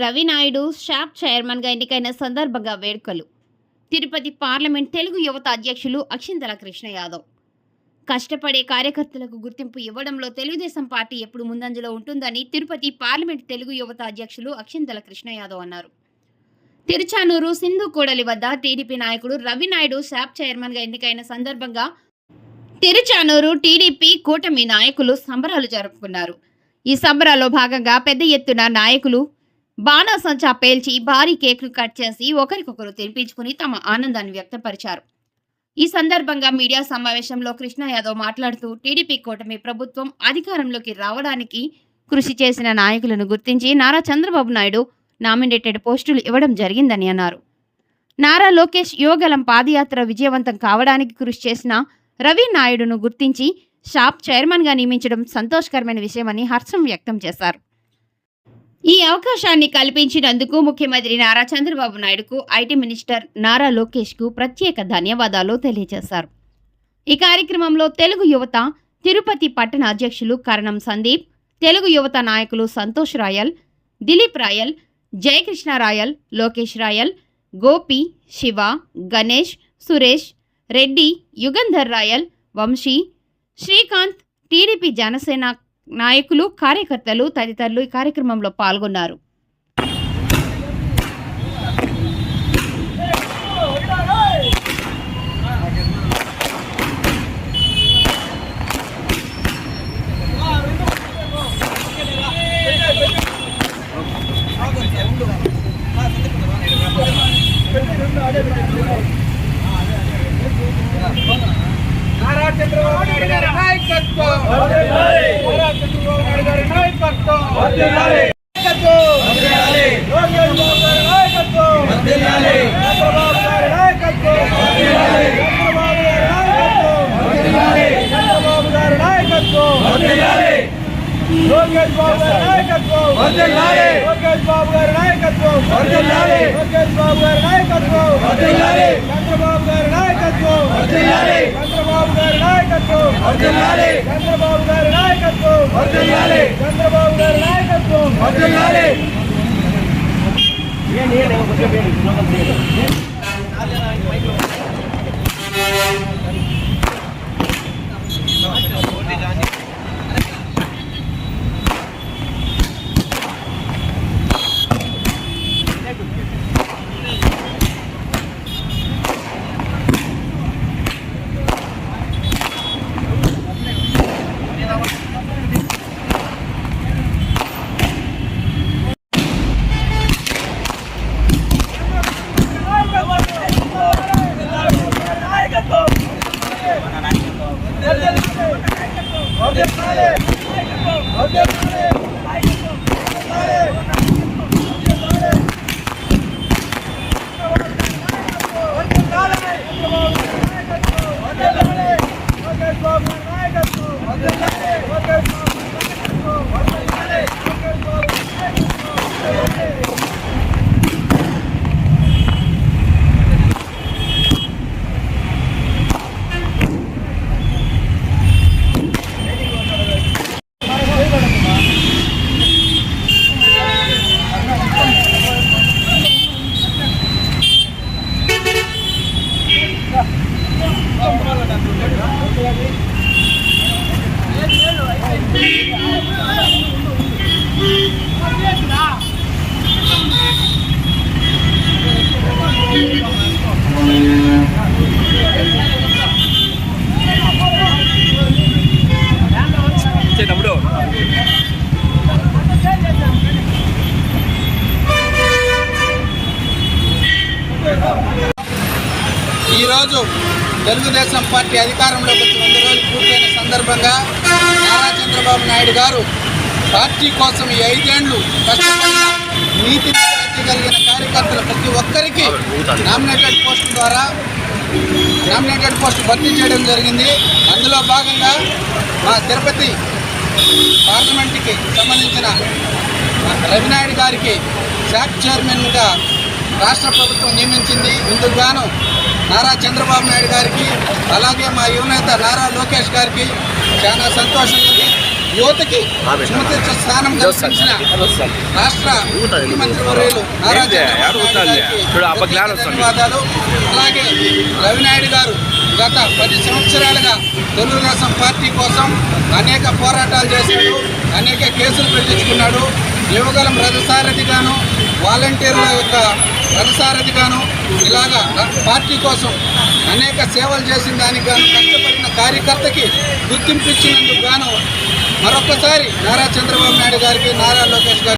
Ravi Naidu shop చైర్మన్గా ఎన్నికైన సందర్భంగా వేడుకలు. తిరుపతి పార్లమెంట్ తెలుగు యువత అధ్యక్షులు అక్షింతల కృష్ణ యాదవ్. కష్టపడే కార్యకర్తలకు గుర్తింపు ఇవ్వడంలో తెలుగుదేశం పార్టీ ఎప్పుడు ముందంజలో ఉంటుందని తిరుపతి పార్లమెంట్ తెలుగు యువత అధ్యక్షులు అక్షింతల కృష్ణ యాదవ్ అన్నారు. తిరుచానూరు సింధు కూడలి వద్ద టీడీపీ నాయకుడు రవి నాయుడు షాప్ చైర్మన్గా ఎన్నికైన సందర్భంగా తిరుచానూరు టీడీపీ కూటమి నాయకులు సంబరాలు జరుపుకున్నారు. ఈ సంబరాల్లో భాగంగా పెద్ద ఎత్తున నాయకులు బాణాసంచా పేల్చి భారీ కేక్ను కట్ చేసి ఒకరికొకరు తినిపించుకుని తమ ఆనందాన్ని వ్యక్తపరిచారు. ఈ సందర్భంగా మీడియా సమావేశంలో కృష్ణ యాదవ్ మాట్లాడుతూ టీడీపీ కూటమి ప్రభుత్వం అధికారంలోకి రావడానికి కృషి చేసిన నాయకులను గుర్తించి నారా చంద్రబాబు నాయుడు నామినేటెడ్ పోస్టులు ఇవ్వడం జరిగిందని అన్నారు. నారా లోకేష్ యోగలం పాదయాత్ర విజయవంతం కావడానికి కృషి చేసిన రవి నాయుడును గుర్తించి షాప్ చైర్మన్గా నియమించడం సంతోషకరమైన విషయమని హర్షం వ్యక్తం చేశారు. ఈ అవకాశాన్ని కల్పించినందుకు ముఖ్యమంత్రి నారా చంద్రబాబు నాయుడుకు ఐటీ మినిస్టర్ నారా లోకేష్కు ప్రత్యేక ధన్యవాదాలు తెలియజేశారు. ఈ కార్యక్రమంలో తెలుగు యువత తిరుపతి పట్టణ అధ్యక్షులు కరణం సందీప్ తెలుగు యువత నాయకులు సంతోష్ రాయల్ దిలీప్ రాయల్ జయకృష్ణ రాయల్ లోకేష్ రాయల్ గోపి శివ గణేష్ సురేష్ రెడ్డి యుగంధర్ రాయల్ వంశీ శ్రీకాంత్ టీడీపీ జనసేన నాయకులు కార్యకర్తలు తదితరులు ఈ కార్యక్రమంలో పాల్గొన్నారు. అదే అదే అదే నారా చంద్రబాబు నాయుడు గారి నాయకత్వం నాయకత్వం. లోకేష్ బాబు గారి నాయకత్వం. చంద్రబాబు గారి నాయకత్వం. చంద్రబాబు గారి నాయకత్వం. చంద్రబాబు గారి నాయకత్వం. లోకేష్ బాబు గారి నాయకత్వం లోకేష్ బాబు గారి నాయకత్వం లోకేష్ బాబు గారి నాయకత్వం చంద్రబాబు నాయకత్వం. చంద్రబాబు గారి నాయకత్వం. చంద్రబాబు గారి నాయకత్వం. చంద్రబాబు గారి నాయకత్వం. లోకేష్ బాబు గారి నాయకత్వం లోకేష్ బాబు గారి నాయకత్వం లోకేష్ బాబు తమ్ముడు ఈరోజు తెలుగుదేశం పార్టీ అధికారంలోకి వచ్చి వంద రోజులు పూర్తయిన సందర్భంగా నారా చంద్రబాబు నాయుడు గారు పార్టీ కోసం ఈ ఐదేళ్ళు కష్టపడిన నీతి కలిగిన కార్యకర్తలు ప్రతి ఒక్కరికి నామినేటెడ్ పోస్టుల ద్వారా నామినేటెడ్ పోస్టు భర్తీ చేయడం జరిగింది. అందులో భాగంగా మా తిరుపతి పార్లమెంట్కి సంబంధించిన రవినాయుడు గారికి శాఖ చైర్మన్గా రాష్ట్ర ప్రభుత్వం నియమించింది. ఇందుకు గాను నారా చంద్రబాబు నాయుడు గారికి అలాగే మా యువనేత నారా లోకేష్ గారికి చాలా సంతోషం ఉంది. యువతకి స్థానం కల్పించిన రాష్ట్ర ముఖ్యమంత్రి వర్యులు నారా. ధన్యవాదాలు. అలాగే రవినాయుడు గారు గత పది సంవత్సరాలుగా తెలుగుదేశం పార్టీ కోసం అనేక పోరాటాలు చేశాడు అనేక కేసులు పెట్టించుకున్నాడు యువగలం రథసారథిగాను వాలంటీర్ల యొక్క రథసారథిగాను ఇలాగా పార్టీ కోసం అనేక సేవలు చేసిన దానికి గాను కష్టపడిన కార్యకర్తకి గుర్తింపు ఇచ్చినందుకు గాను మరొకసారి నారా చంద్రబాబు నాయుడు గారికి నారా లోకేష్ గారికి